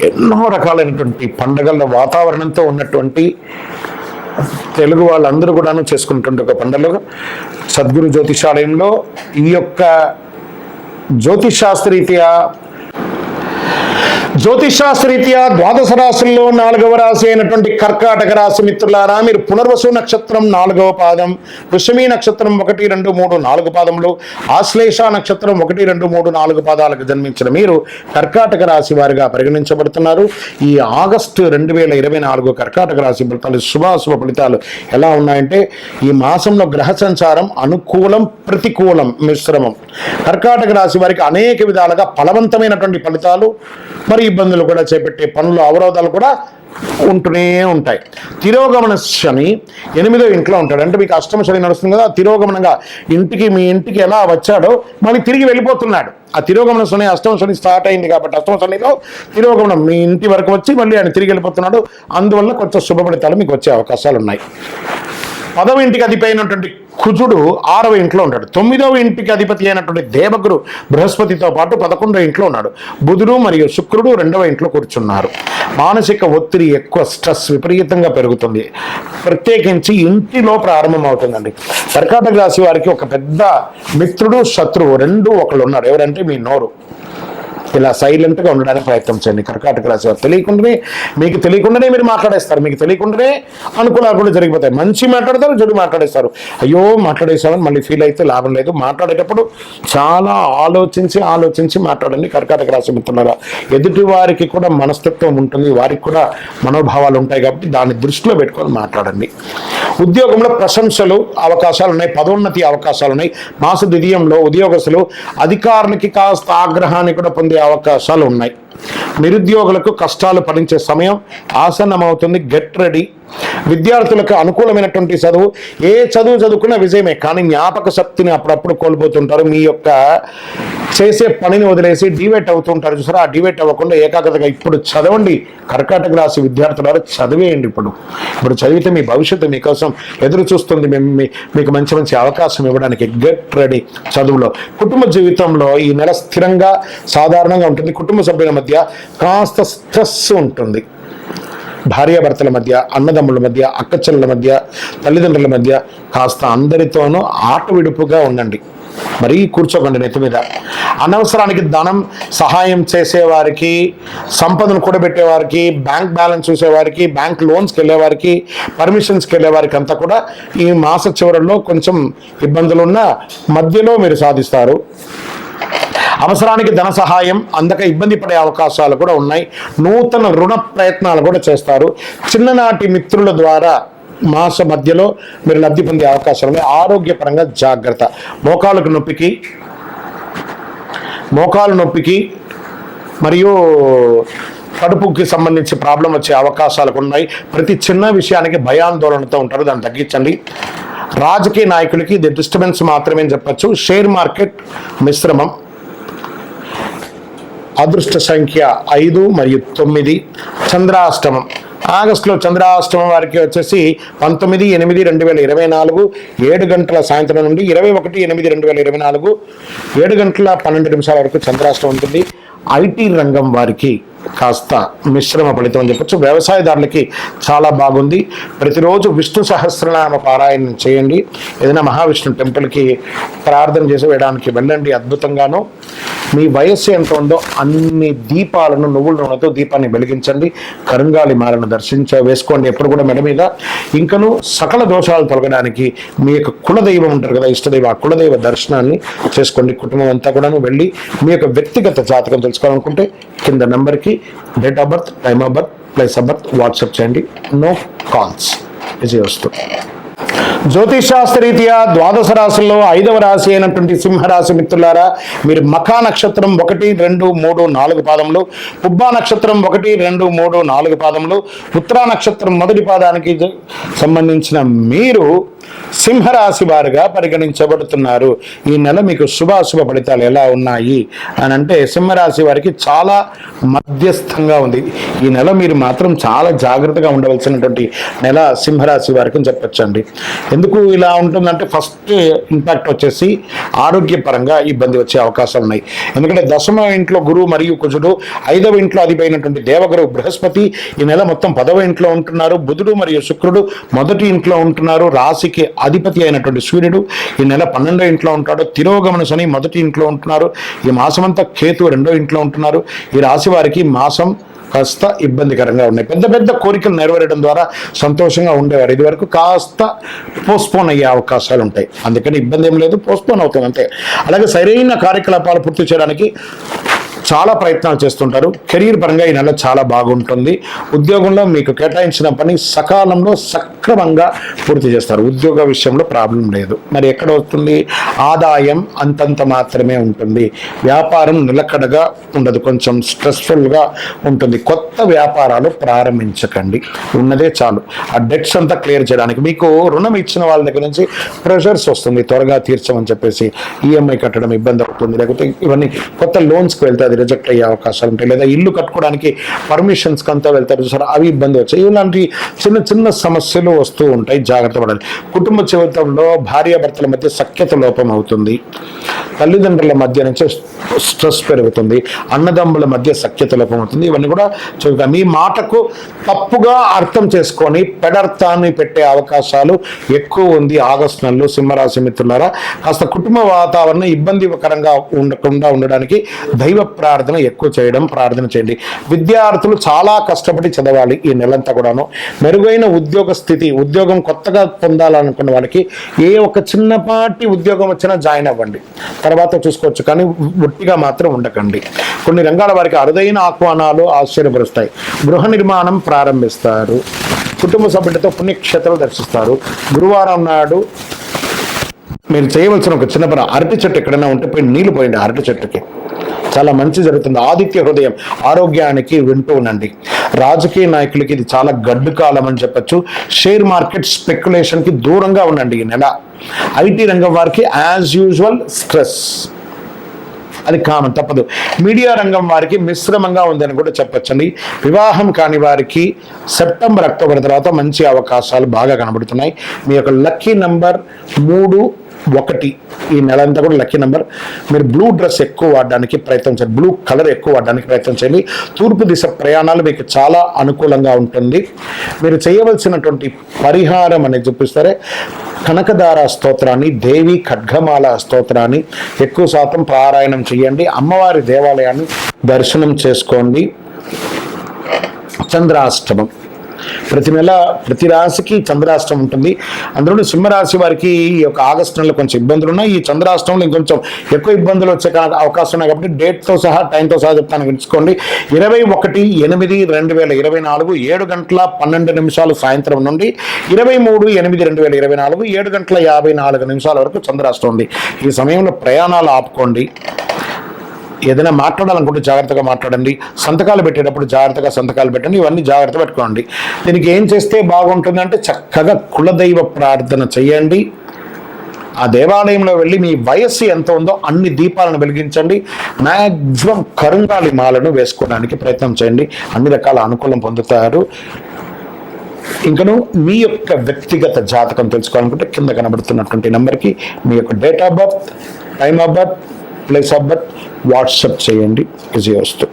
ఎన్నో రకాలైనటువంటి పండగల వాతావరణంతో ఉన్నటువంటి తెలుగు వాళ్ళందరూ కూడాను చేసుకున్నటువంటి ఒక పండుగ. సద్గురు జ్యోతిషాలయంలో ఈ యొక్క జ్యోతిషాస్త్రరీత్యా జ్యోతిషాస్త్రరీత్యా ద్వాదశ రాశుల్లో నాలుగవ రాశి అయినటువంటి కర్కాటక రాశి మిత్రులారా మీరు పునర్వసు నక్షత్రం నాలుగవ పాదం వృషమి నక్షత్రం ఒకటి రెండు మూడు నాలుగు పాదములు ఆశ్లేష నక్షత్రం ఒకటి రెండు మూడు నాలుగు పాదాలకు జన్మించిన మీరు కర్కాటక రాశి వారిగా పరిగణించబడుతున్నారు. ఈ ఆగస్టు రెండు వేల ఇరవై నాలుగు కర్కాటక రాశి ఫలితాలు శుభాశుభ ఫలితాలు ఎలా ఉన్నాయంటే ఈ మాసంలో గ్రహ సంచారం అనుకూలం ప్రతికూలం మిశ్రమం. కర్కాటక రాశి వారికి అనేక విధాలుగా ఫలవంతమైనటువంటి ఫలితాలు మరి ఇబ్బందులు కూడా చేపట్టే పనులు అవరోధాలు కూడా ఉంటూనే ఉంటాయి. తిరోగమన శని ఎనిమిదో ఇంట్లో ఉంటాడు. అంటే మీకు అష్టమ శని నడుస్తుంది కదా తిరోగమనంగా ఇంటికి మీ ఇంటికి ఎలా వచ్చాడో మళ్ళీ తిరిగి వెళ్ళిపోతున్నాడు. ఆ తిరోగమన శని అష్టమ శని స్టార్ట్ అయింది కాబట్టి అష్టమ శనిలో తిరోగమనం మీ ఇంటి వరకు వచ్చి మళ్ళీ ఆయన తిరిగి వెళ్ళిపోతున్నాడు. అందువల్ల కొంచెం శుభ ఫలితాలు మీకు వచ్చే అవకాశాలు ఉన్నాయి. పదవ ఇంటికి అధిపతి అయినటువంటి కుజుడు ఆరవ ఇంట్లో ఉంటాడు తొమ్మిదవ ఇంటికి అధిపతి అయినటువంటి దేవగురు బృహస్పతితో పాటు పదకొండవ ఇంట్లో ఉన్నాడు. బుధుడు మరియు శుక్రుడు రెండవ ఇంట్లో కూర్చున్నారు. మానసిక ఒత్తిడి ఎక్కువ స్ట్రెస్ విపరీతంగా పెరుగుతుంది. ప్రత్యేకించి ఇంటిలో ప్రారంభమవుతుందండి. కర్కాటక రాశి వారికి ఒక పెద్ద మిత్రుడు శత్రువు రెండు ఒకళ్ళు ఉన్నారు. ఎవరంటే మీ నోరు. ఇలా సైలెంట్గా ఉండడానికి ప్రయత్నం చేయండి. కర్కాటక రాశి వారు తెలియకుండానే మీకు తెలియకుండానే మీరు మాట్లాడేస్తారు. మీకు తెలియకుండానే అనుకూలాలు కూడా జరిగిపోతాయి. మంచి మాట్లాడతారు చెడు మాట్లాడేస్తారు. అయ్యో మాట్లాడేసామని మళ్ళీ ఫీల్ అయితే లాభం లేదు. మాట్లాడేటప్పుడు చాలా ఆలోచించి ఆలోచించి మాట్లాడండి. కర్కాటక రాశి మిత్రులారా ఎదుటి వారికి కూడా మనస్తత్వం ఉంటుంది. వారికి కూడా మనోభావాలు ఉంటాయి కాబట్టి దాన్ని దృష్టిలో పెట్టుకొని మాట్లాడండి. ఉద్యోగంలో ప్రశంసలు అవకాశాలు ఉన్నాయి. పదోన్నతి అవకాశాలు ఉన్నాయి. మాస ద్వితీయంలో ఉద్యోగస్తులు అధికారులకి కాస్త ఆగ్రహాన్ని కూడా పొందే అవకాశాలు ఉన్నాయి. నిరుద్యోగులకు కష్టాలు పడించే సమయం ఆసన్నమవుతుంది. Get ready. విద్యార్థులకు అనుకూలమైనటువంటి చదువు ఏ చదువు చదువుకున్న విజయమే. కానీ జ్ఞాపక శక్తిని అప్పుడప్పుడు కోల్పోతుంటారు. మీ యొక్క చేసే పనిని వదిలేసి డివేట్ అవుతుంటారు చూసారా? ఆ డివేట్ అవ్వకుండా ఏకాగ్రతగా ఇప్పుడు చదవండి. కర్కాటక రాశి విద్యార్థులారు చదివేయండి ఇప్పుడు. ఇప్పుడు చదివితే మీ భవిష్యత్తు మీకోసం ఎదురు చూస్తుంది. మేము మీకు మంచి మంచి అవకాశం ఇవ్వడానికి గెట్ రెడీ చదువులో. కుటుంబ జీవితంలో ఈ నెల స్థిరంగా సాధారణంగా ఉంటుంది. కుటుంబ సభ్యుల మధ్య కాస్త స్ట్రెస్ ఉంటుంది. భార్యాభర్తల మధ్య అన్నదమ్ముల మధ్య అక్కచెల్లెల మధ్య తల్లిదండ్రుల మధ్య కాస్త అందరితోనూ ఆట విడుపుగా ఉండండి. మరీ కూర్చోకండి నెత్తి మీద. అనవసరానికి ధనం సహాయం చేసేవారికి సంపదను కూడబెట్టేవారికి బ్యాంక్ బ్యాలెన్స్ చూసేవారికి బ్యాంక్ లోన్స్కి వెళ్ళేవారికి పర్మిషన్స్కి వెళ్ళేవారికి అంతా కూడా ఈ మాస చివరిలో కొంచెం ఇబ్బందులున్న మధ్యలో మీరు సాధిస్తారు. అవసరానికి ధన సహాయం అందక ఇబ్బంది పడే అవకాశాలు కూడా ఉన్నాయి. నూతన రుణ ప్రయత్నాలు కూడా చేస్తారు. చిన్ననాటి మిత్రుల ద్వారా మాస మధ్యలో మీరు లబ్ధి పొందే అవకాశాలు ఉన్నాయి. ఆరోగ్యపరంగా జాగ్రత్త. మోకాలకు నొప్పికి మోకాలు నొప్పికి మరియు కడుపుకి సంబంధించి ప్రాబ్లం వచ్చే అవకాశాలు కూడా ఉన్నాయి. ప్రతి చిన్న విషయానికి భయాందోళనతో ఉంటారు. దాన్ని తగ్గించండి. రాజకీయ నాయకులకి ఇది డిస్టర్బెన్స్ మాత్రమే చెప్పచ్చు. షేర్ మార్కెట్ మిశ్రమం. అదృష్ట సంఖ్య ఐదు మరియు తొమ్మిది చంద్రాష్టమం. ఆగస్టులో చంద్రాష్టమం వారికి వచ్చేసి పంతొమ్మిది ఎనిమిది రెండు వేల ఇరవై నాలుగు ఏడు గంటల సాయంత్రం నుండి ఇరవై ఒకటి ఎనిమిది రెండు వేల ఇరవై నాలుగు ఏడు గంటల పన్నెండు నిమిషాల వరకు చంద్రాష్టమం ఉంటుంది. ఐటీ రంగం వారికి కాస్త మిశ్రమ ఫలితం అని చెప్పచ్చు. వ్యవసాయదారులకి చాలా బాగుంది. ప్రతిరోజు విష్ణు సహస్రనామ పారాయణం చేయండి. ఏదైనా మహావిష్ణు టెంపుల్కి ప్రార్థన చేసి వేయడానికి వెళ్ళండి అద్భుతంగాను. మీ వయస్సు ఎంత ఉందో అన్ని దీపాలను నువ్వుల నూనెతో దీపాన్ని వెలిగించండి. కరుంగాలి మాలను దర్శించ వేసుకోండి ఎప్పుడు కూడా మెడ మీద. ఇంకను సకల దోషాలు తొలగడానికి మీ యొక్క కులదైవం ఉంటారు కదా ఇష్టదైవ ఆ కులదైవ దర్శనాన్ని చేసుకోండి. కుటుంబం అంతా కూడాను వెళ్ళి మీ యొక్క వ్యక్తిగత జాతకం తెలుసుకోవాలనుకుంటే కింద నెంబర్కి date of birth time of birth place of birth WhatsApp చేయండి. నో కాల్స్ విజయవస్తు జ్యోతిషాస్త్రరీత్యా ద్వాదశ రాశుల్లో ఐదవ రాశి అయినటువంటి సింహరాశి మిత్రులారా మీరు మఖా నక్షత్రం ఒకటి రెండు మూడు నాలుగు పాదములు పుబ్బా నక్షత్రం ఒకటి రెండు మూడు నాలుగు పాదములు ఉత్తరా నక్షత్రం మొదటి పాదానికి సంబంధించిన మీరు సింహరాశి వారుగా పరిగణించబడుతున్నారు. ఈ నెల మీకు శుభాశుభ ఫలితాలు ఎలా ఉన్నాయి? అని అంటే సింహరాశి వారికి చాలా మధ్యస్థంగా ఉంది. ఈ నెల మీరు మాత్రం చాలా జాగ్రత్తగా ఉండవలసినటువంటి నెల సింహరాశి వారికి అని చెప్పొచ్చండి. ఎందుకు ఇలా ఉంటుందంటే ఫస్ట్ ఇంపాక్ట్ వచ్చేసి ఆరోగ్యపరంగా ఇబ్బంది వచ్చే అవకాశాలు ఉన్నాయి. ఎందుకంటే దశమ ఇంట్లో గురువు మరియు కుజుడు ఐదవ ఇంట్లో అధిపోయినటువంటి దేవగురు బృహస్పతి ఈ నెల మొత్తం పదవ ఇంట్లో ఉంటున్నారు. బుధుడు మరియు శుక్రుడు మొదటి ఇంట్లో ఉంటున్నారు. రాశికి అధిపతి అయినటువంటి సూర్యుడు ఈ నెల పన్నెండో ఇంట్లో ఉంటాడు. తిరోగమన శని మొదటి ఇంట్లో ఉంటున్నారు. ఈ మాసమంతా కేతు రెండో ఇంట్లో ఉంటున్నారు. ఈ రాశి వారికి మాసం కాస్త ఇబ్బందికరంగా ఉన్నాయి. పెద్ద పెద్ద కోరికలు నెరవేరడం ద్వారా సంతోషంగా ఉండేవారు. ఇది వరకు కాస్త పోస్ట్పోన్ అయ్యే అవకాశాలు ఉంటాయి. అందుకని ఇబ్బంది ఏం లేదు పోస్ట్పోన్ అవుతుంది అంతే. అలాగే సరైన కార్యకలాపాలు పూర్తి చేయడానికి చాలా ప్రయత్నాలు చేస్తుంటారు. కెరీర్ పరంగా ఈ నెల చాలా బాగుంటుంది. ఉద్యోగంలో మీకు కేటాయించిన పని సకాలంలో సక్రమంగా పూర్తి చేస్తారు. ఉద్యోగ విషయంలో ప్రాబ్లం లేదు. మరి ఎక్కడ వస్తుంది? ఆదాయం అంతంత మాత్రమే ఉంటుంది. వ్యాపారం నిలకడగా ఉండదు. కొంచెం స్ట్రెస్ఫుల్గా ఉంటుంది. కొత్త వ్యాపారాలు ప్రారంభించకండి. ఉన్నదే చాలు. ఆ డెట్స్ అంతా క్లియర్ చేయడానికి మీకు రుణం ఇచ్చిన వాళ్ళ దగ్గర నుంచి ప్రెషర్స్ వస్తుంది. త్వరగా తీర్చమని చెప్పేసి ఈఎంఐ కట్టడం ఇబ్బంది అవుతుంది. లేకపోతే ఇవన్నీ కొత్త లోన్స్కి వెళ్తే అది రిజెక్ట్ అయ్యే అవకాశాలు ఉంటాయి. లేదా ఇల్లు కట్టుకోవడానికి పర్మిషన్స్కి అంతా వెళ్తారు సార్ అవి ఇబ్బంది వచ్చాయి. ఇలాంటి చిన్న చిన్న సమస్యలు వస్తూ ఉంటాయి. జాగ్రత్త పడాలి. కుటుంబ జీవితంలో భార్యాభర్తల మధ్య సఖ్యత లోపం అవుతుంది. తల్లిదండ్రుల మధ్య నుంచి స్ట్రెస్ పెరుగుతుంది అన్నదమ్ముల మధ్య సఖ్యత లోపమవుతుంది. ఇవన్నీ కూడా చెబుతాం మీ మాటకు తప్పుగా అర్థం చేసుకొని పెడర్థాన్ని పెట్టే అవకాశాలు ఎక్కువ ఉంది ఆగస్టు నెలలో సింహరాశి మిత్రులారా. కాస్త కుటుంబ వాతావరణం ఇబ్బందికరంగా ఉండకుండా ఉండడానికి దైవ ప్రార్థన ఎక్కువ చేయడం ప్రార్థన చేయండి. విద్యార్థులు చాలా కష్టపడి చదవాలి ఈ నెలంతా కూడాను. మెరుగైన ఉద్యోగ స్థితి ఉద్యోగం కొత్తగా పొందాలనుకున్న వాళ్ళకి ఏ ఒక చిన్నపాటి ఉద్యోగం వచ్చినా జాయిన్ అవ్వండి. తర్వాత చూసుకోవచ్చు. కానీ ఒట్టిగా మాత్రం ఉండకండి. కొన్ని రంగాల వారికి అరుదైన ఆహ్వానాలు ఆశ్చర్యపరుస్తాయి. గృహ నిర్మాణం ప్రారంభిస్తారు. కుటుంబ సభ్యులతో పుణ్యక్షేత్రాలు దర్శిస్తారు. గురువారం నాడు మీరు చేయవలసిన ఒక చిన్న పని అరటి చెట్టు ఎక్కడైనా ఉంటే పోయి నీళ్ళు పోయండి అరటి చెట్టుకి. చాలా మంచి జరుగుతుంది. ఆదిత్య హృదయం ఆరోగ్యానికి వింటూ ఉండండి. రాజకీయ నాయకులకి ఇది చాలా గడ్డు కాలం అని చెప్పొచ్చు. షేర్ మార్కెట్ స్పెక్యులేషన్కి దూరంగా ఉండండి ఈ నెల. ఐటీ రంగం వారికి యాజ్ యూజువల్ స్ట్రెస్ అది కామన్ తప్పదు. మీడియా రంగం వారికి మిశ్రమంగా ఉందని కూడా చెప్పచ్చండి. వివాహం కాని వారికి సెప్టెంబర్ అక్టోబర్ తర్వాత మంచి అవకాశాలు బాగా కనబడుతున్నాయి. మీ యొక్క లక్కీ నంబర్ మూడు ఒకటి. ఈ నెల అంతా కూడా లక్కీ నెంబర్. మీరు బ్లూ డ్రెస్ ఎక్కువ వాడడానికి ప్రయత్నం చేయండి. బ్లూ కలర్ ఎక్కువ వాడడానికి ప్రయత్నం చేయండి. తూర్పు దిశ ప్రయాణాలు మీకు చాలా అనుకూలంగా ఉంటుంది. మీరు చేయవలసినటువంటి పరిహారం అనేది చూపిస్తారే. కనకదార స్తోత్రాన్ని దేవి ఖడ్గమాల స్తోత్రాన్ని ఎక్కువ శాతం పారాయణం చేయండి. అమ్మవారి దేవాలయాన్ని దర్శనం చేసుకోండి. చంద్రాష్టమం. ప్రతి నెల ప్రతి రాశికి చంద్రాష్టం ఉంటుంది. అందులో సింహరాశి వారికి ఈ యొక్క ఆగస్టు నెలలో కొంచెం ఇబ్బందులు ఉన్నాయి. ఈ చంద్రాష్టంలో ఇంకొంచెం ఎక్కువ ఇబ్బందులు వచ్చే కా- అవకాశం ఉన్నాయి కాబట్టి డేట్తో సహా టైంతో సహా చెప్తాను తెలుసుకోండి. ఇరవై ఒకటి ఎనిమిది రెండు వేల ఇరవై నాలుగు ఏడు గంటల పన్నెండు నిమిషాలు సాయంత్రం నుండి ఇరవై మూడు ఎనిమిది రెండు వేల ఇరవై నాలుగు ఏడు గంటల యాభై నాలుగు నిమిషాల వరకు చంద్రాష్టం ఉంది. ఈ సమయంలో ప్రయాణాలు ఆపుకోండి. ఏదైనా మాట్లాడాలనుకుంటే జాగ్రత్తగా మాట్లాడండి. సంతకాలు పెట్టేటప్పుడు జాగ్రత్తగా సంతకాలు పెట్టండి. ఇవన్నీ జాగ్రత్త పెట్టుకోండి. దీనికి ఏం చేస్తే బాగుంటుందంటే చక్కగా కులదైవ ప్రార్థన చేయండి. ఆ దేవాలయంలో వెళ్ళి మీ వయస్సు ఎంత ఉందో అన్ని దీపాలను వెలిగించండి. మ్యాక్సిమం కరుంగాలి మాలను వేసుకోవడానికి ప్రయత్నం చేయండి. అన్ని రకాల అనుకూలం పొందుతారు. ఇంకను మీ యొక్క వ్యక్తిగత జాతకం తెలుసుకోవాలనుకుంటే కింద కనబడుతున్నటువంటి నెంబర్కి మీ యొక్క date of birth time of birth place of birth WhatsApp చేయండి విజయవస్తు.